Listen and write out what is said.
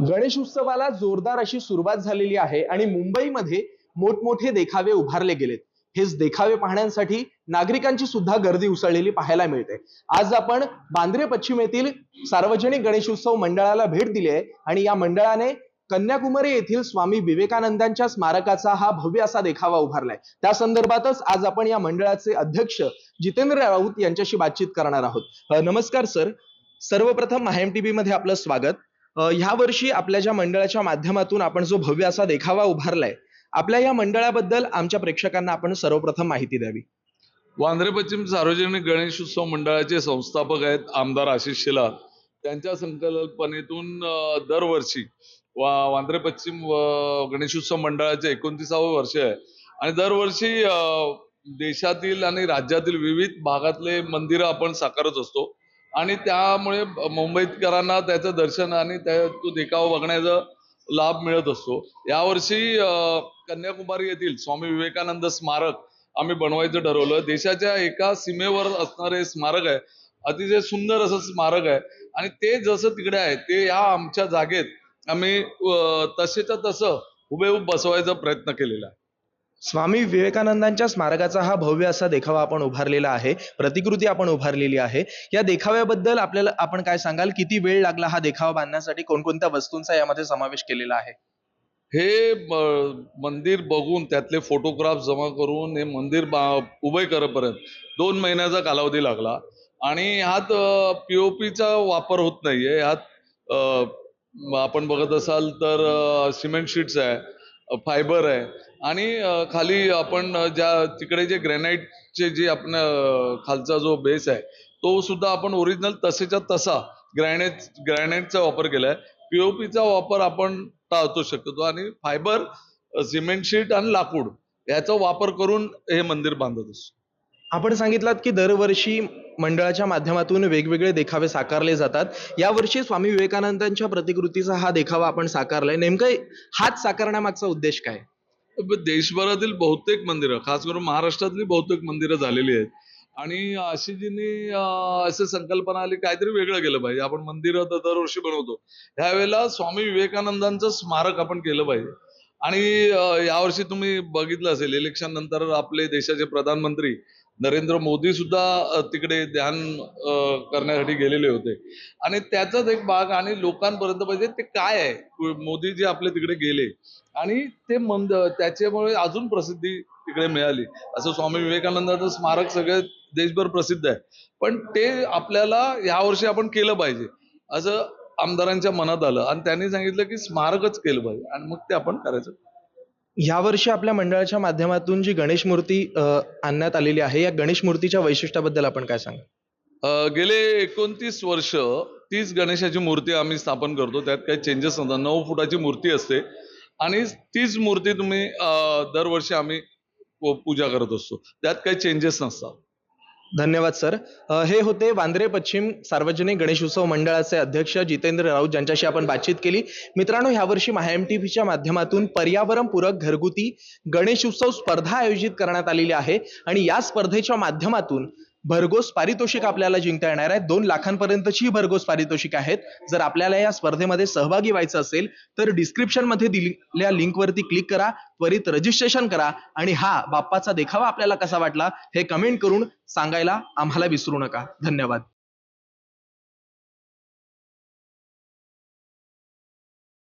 गणेश उत्सवाला जोरदार अशी सुरुवात झालेली आहे आणि मुंबईमध्ये मोठमोठे देखावे उभारले गेलेत. हेच देखावे पाहण्यासाठी नागरिकांची सुद्धा गर्दी उसळलेली पाहायला मिळते. आज आपण बांद्रे पश्चिम येथील सार्वजनिक गणेशोत्सव मंडळाला भेट दिली आहे आणि या मंडळाने कन्याकुमारी येथील स्वामी विवेकानंदांच्या स्मारकाचा हा भव्य असा देखावा उभारलाय. त्या संदर्भातच आज आपण या मंडळाचे अध्यक्ष जितेंद्र राऊत यांच्याशी बातचीत करणार आहोत. नमस्कार सर. सर्वप्रथम माहेम टीव्ही मध्ये आपलं स्वागत. ह्या वर्षी आपल्या ज्या मंडळाच्या माध्यमातून आपण जो भव्य असा देखावा उभारलाय आपल्या या मंडळाबद्दल आमच्या प्रेक्षकांना आपण सर्वप्रथम माहिती द्यावी. वांद्रे पश्चिम सार्वजनिक गणेशोत्सव मंडळाचे संस्थापक आहेत आमदार आशिष शिला त्यांच्या संकल्पनेतून दरवर्षी वा वांद्रे पश्चिम गणेशोत्सव मंडळाचे एकोणतीसावं वर्ष आहे. आणि दरवर्षी देशातील आणि राज्यातील विविध भागातले मंदिरं आपण साकारत असतो. आणि त्यामुळे मुंबईकरांना त्याचं दर्शन आणि त्या तो देखावा बघण्याचा लाभ मिळत असतो. यावर्षी कन्याकुमारी येथील स्वामी विवेकानंद स्मारक आम्ही बनवायचं ठरवलं. देशाच्या एका सीमेवर असणारे स्मारक आहे. अतिशय सुंदर असं स्मारक आहे. आणि ते जसं तिकडे आहे ते या आमच्या जागेत आम्ही तसेच्या तसं हुबेहूब बसवायचा प्रयत्न केलेला आहे. स्वामी विवेकानंदांच्या स्मारकाचा हा भव्य असा देखावा आपण उभारलेला आहे प्रतिकृती आपण उभारलेली आहे. या देखाव्याबद्दल आपल्याला आपण काय सांगाल? किती वेळ लागला हा देखावा बांधण्यासाठी? कोणकोणत्या वस्तूंचा यामध्ये समावेश केलेला आहे? हे मंदिर बघून त्यातले फोटोग्राफ जमा करून हे मंदिर बा- उभे करेपर्यंत दोन महिन्याचा कालावधी लागला. आणि ह्यात पीओपीचा वापर होत नाहीये. ह्यात आपण बघत असाल तर सिमेंट शीट्स आहे. फायबर आहे. आणि खाली आपण ज्या तिकडे जे ग्रॅनाईटचे जे आपण खालचा जो बेस आहे तो सुद्धा आपण ओरिजिनल तसेच्या तसा ग्रॅनाईट ग्रॅनाईटचा वापर केला आहे. पीओपीचा वापर आपण टाळतो शक्यतो. आणि फायबर सिमेंट शीट आणि लाकूड याचा वापर करून हे मंदिर बांधत असतो. आपण सांगितलात की दरवर्षी मंडळाच्या माध्यमातून वेगवेगळे देखावे साकारले जातात. यावर्षी स्वामी विवेकानंदांच्या प्रतिकृतीचा हा देखावा आपण साकारलाय. नेमकं हाच साकारण्यामागचा उद्देश काय? देशभरातील बहुतेक मंदिरं खास करून महाराष्ट्रातली बहुतेक मंदिरं झालेली आहेत. आणि आशिजींनी असं असे संकल्पना आली काहीतरी वेगळं केलं पाहिजे. आपण मंदिरं तर दरवर्षी बनवतो. ह्यावेळेला स्वामी विवेकानंदांचं स्मारक आपण केलं पाहिजे. आणि यावर्षी तुम्ही बघितलं असेल इलेक्शन नंतर आपले देशाचे प्रधानमंत्री नरेंद्र मोदी सुद्धा तिकडे ध्यान करण्यासाठी गेलेले होते. आणि त्याचाच एक भाग आणि लोकांपर्यंत पाहिजे ते काय आहे? मोदी जे आपले तिकडे गेले. आणि ते मंद त्याच्यामुळे अजून प्रसिद्धी तिकडे मिळाली. असं स्वामी विवेकानंदाचं स्मारक सगळे देशभर प्रसिद्ध आहे. पण ते आपल्याला यावर्षी आपण केलं पाहिजे. असं आमदारांच्या मनात आलं. आणि त्यांनी सांगितलं की स्मारकच केलं पाहिजे. आणि मग ते आपण करायचं. यावर्षी आपल्या मंडळाच्या माध्यमातून जी गणेश मूर्ती आणण्यात आलेली आहे या गणेश मूर्तीच्या वैशिष्ट्याबद्दल आपण काय सांगा गेले एकोणतीस वर्ष तीच गणेशाची मूर्ती आम्ही स्थापन करतो. त्यात काही चेंजेस नसतात नऊ फुटाची मूर्ती असते. आणि तीच मूर्ती तुम्ही दरवर्षी आम्ही पूजा करत असतो. त्यात काही चेंजेस नसतात. धन्यवाद सर. हे होते वांद्रे पश्चिम सार्वजनिक गणेशोत्सव मंडळाचे अध्यक्ष जितेंद्र राऊत ज्यांच्याशी आपण बातचीत केली. मित्रांनो यावर्षी एम टी व्हीच्या माध्यमातून पर्यावरणपूरक घरगुती गणेशोत्सव स्पर्धा आयोजित करण्यात आलेली आहे आणि या स्पर्धेच्या माध्यमातून भरघोस पारितोषिक आपल्याला जिंकता येणार आहे. दोन लाखांपर्यंतची भरघोस पारितोषिक आहेत. जर आपल्याला या स्पर्धेमध्ये सहभागी व्हायचं असेल तर डिस्क्रिप्शनमध्ये दिलेल्या लिंकवरती क्लिक करा त्वरित रजिस्ट्रेशन करा आणि हा बाप्पाचा देखावा आपल्याला कसा वाटला हे कमेंट करून सांगायला आम्हाला विसरू नका. धन्यवाद.